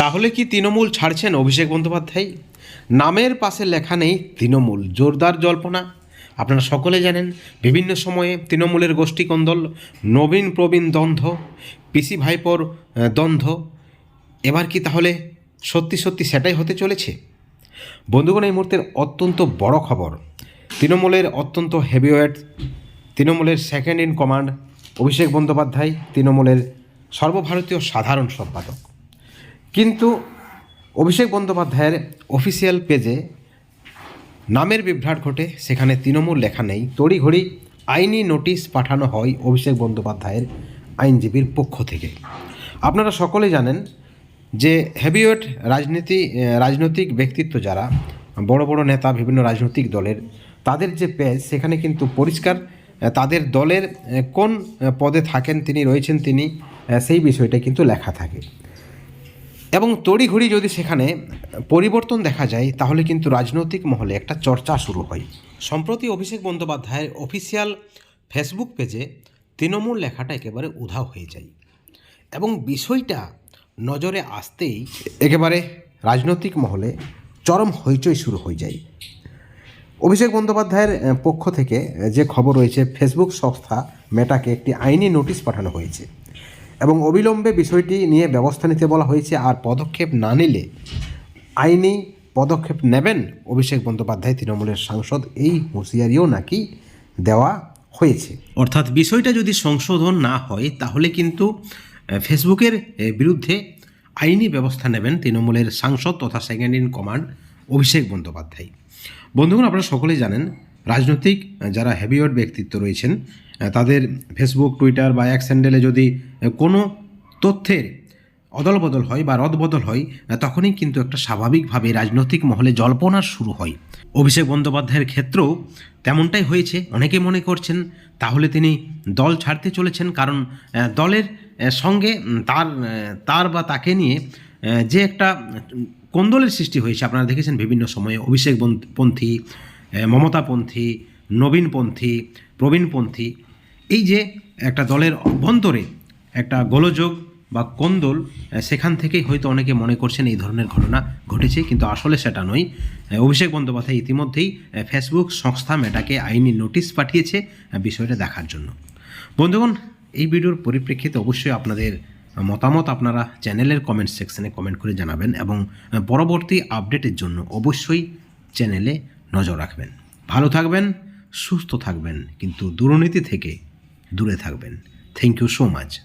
তাহলে কি তৃণমূল ছাড়ছেন অভিষেক বন্দ্যোপাধ্যায়? নামের পাশে লেখা নেই তৃণমূল, জোরদার জল্পনা। আপনারা সকলে জানেন, বিভিন্ন সময়ে তৃণমূলের গোষ্ঠী কন্দল নবীন প্রবীণ দ্বন্দ্ব, পিসি ভাইপোর দ্বন্দ্ব। এবার কি তাহলে সত্যি সত্যি সেটাই হতে চলেছে? বন্ধুগণ, এই মুহূর্তের অত্যন্ত বড় খবর, তৃণমূলের অত্যন্ত হেভিওয়েট, তৃণমূলের second in command Abhishek Bandyopadhyay, তৃণমূলের সর্বভারতীয় সাধারণ সম্পাদক। কিন্তু অভিষেক বন্দ্যোপাধ্যায়ের অফিসিয়াল পেজে নামের বিভ্রাট ঘটে, সেখানে তৃণমূল লেখা নেই। তড়িঘড়ি আইনি নোটিশ পাঠানো হয় অভিষেক বন্দ্যোপাধ্যায়ের আইনজীবীর পক্ষ থেকে। আপনারা সকলে জানেন যে হেভিওয়েট রাজনীতি রাজনৈতিক ব্যক্তিত্ব যারা, বড় বড় নেতা, বিভিন্ন রাজনৈতিক দলের, তাদের যে পেজ সেখানে কিন্তু পরিষ্কার তাদের দলের কোন পদে থাকেন, তিনি রয়েছেন, তিনি সেই বিষয়টা কিন্তু লেখা থাকে। এবং তড়িঘড়ি যদি সেখানে পরিবর্তন দেখা যায় তাহলে কিন্তু রাজনৈতিক মহলে একটা চর্চা শুরু হয়। সম্প্রতি অভিষেক বন্দ্যোপাধ্যায়ের অফিসিয়াল ফেসবুক পেজে তৃণমূল লেখাটা একেবারে উধাও হয়ে যায়। এবং বিষয়টা নজরে আসতেই একেবারে রাজনৈতিক মহলে চরম হইচই শুরু হয়ে যায়। অভিষেক বন্দ্যোপাধ্যায়ের পক্ষ থেকে যে খবর রয়েছে ফেসবুক সংস্থা মেটাকে একটি আইনি নোটিশ পাঠানো হয়েছে। এবং অবিলম্বে বিষয়টি নিয়ে ব্যবস্থা নিতে বলা হয়েছে, আর পদক্ষেপ না নিলে আইনি পদক্ষেপ নেবেন অভিষেক বন্দ্যোপাধ্যায়, তৃণমূলের সাংসদ। এই হুঁশিয়ারিও নাকি দেওয়া হয়েছে। অর্থাৎ বিষয়টা যদি সংশোধন না হয়, তাহলে কিন্তু ফেসবুকের বিরুদ্ধে আইনি ব্যবস্থা নেবেন তৃণমূলের সাংসদ তথা second in command Abhishek Bandyopadhyay. বন্ধুগণ, আপনারা সকলেই জানেন রাজনৈতিক যারা হেভিওয়েট ব্যক্তিত্ব রয়েছেন তাদের ফেসবুক টুইটার বা এক স্যান্ডেলে যদি কোনো তথ্যের অদল বদল হয় বা রদবদল হয় তখনই কিন্তু একটা স্বাভাবিকভাবে রাজনৈতিক মহলে জল্পনা শুরু হয়। অভিষেক বন্দ্যোপাধ্যায়ের ক্ষেত্রেও তেমনটাই হয়েছে। অনেকে মনে করছেন, তাহলে তিনি দল ছাড়তে চলেছেন কারণ দলের সঙ্গে তার তার বা তাকে নিয়ে যে একটা কোন্দলের সৃষ্টি হয়েছে। আপনারা দেখেছেন বিভিন্ন সময়ে অভিষেক পন্থী মমতাপন্থী, নবীনপন্থী, প্রবীণপন্থী, এই যে একটা দলের অভ্যন্তরে একটা গোলযোগ বা কোন্দল সেখান থেকেই হয়তো অনেকে মনে করছেন এই ধরনের ঘটনা ঘটেছে, কিন্তু আসলে সেটা নয়। অভিষেক বন্দ্যোপাধ্যায় ইতিমধ্যেই ফেসবুক সংস্থা মেটাকে আইনি নোটিশ পাঠিয়েছে বিষয়টা দেখার জন্য। বন্ধুগণ, এই ভিডিওর পরিপ্রেক্ষিতে অবশ্যই আপনাদের মতামত আপনারা চ্যানেলের কমেন্ট সেকশনে কমেন্ট করে জানাবেন এবং পরবর্তী আপডেটের জন্য অবশ্যই চ্যানেলে নজর রাখবেন। ভালো থাকবেন, সুস্থ থাকবেন, কিন্তু দুর্নীতি থেকে দূরে থাকবেন। Thank you so much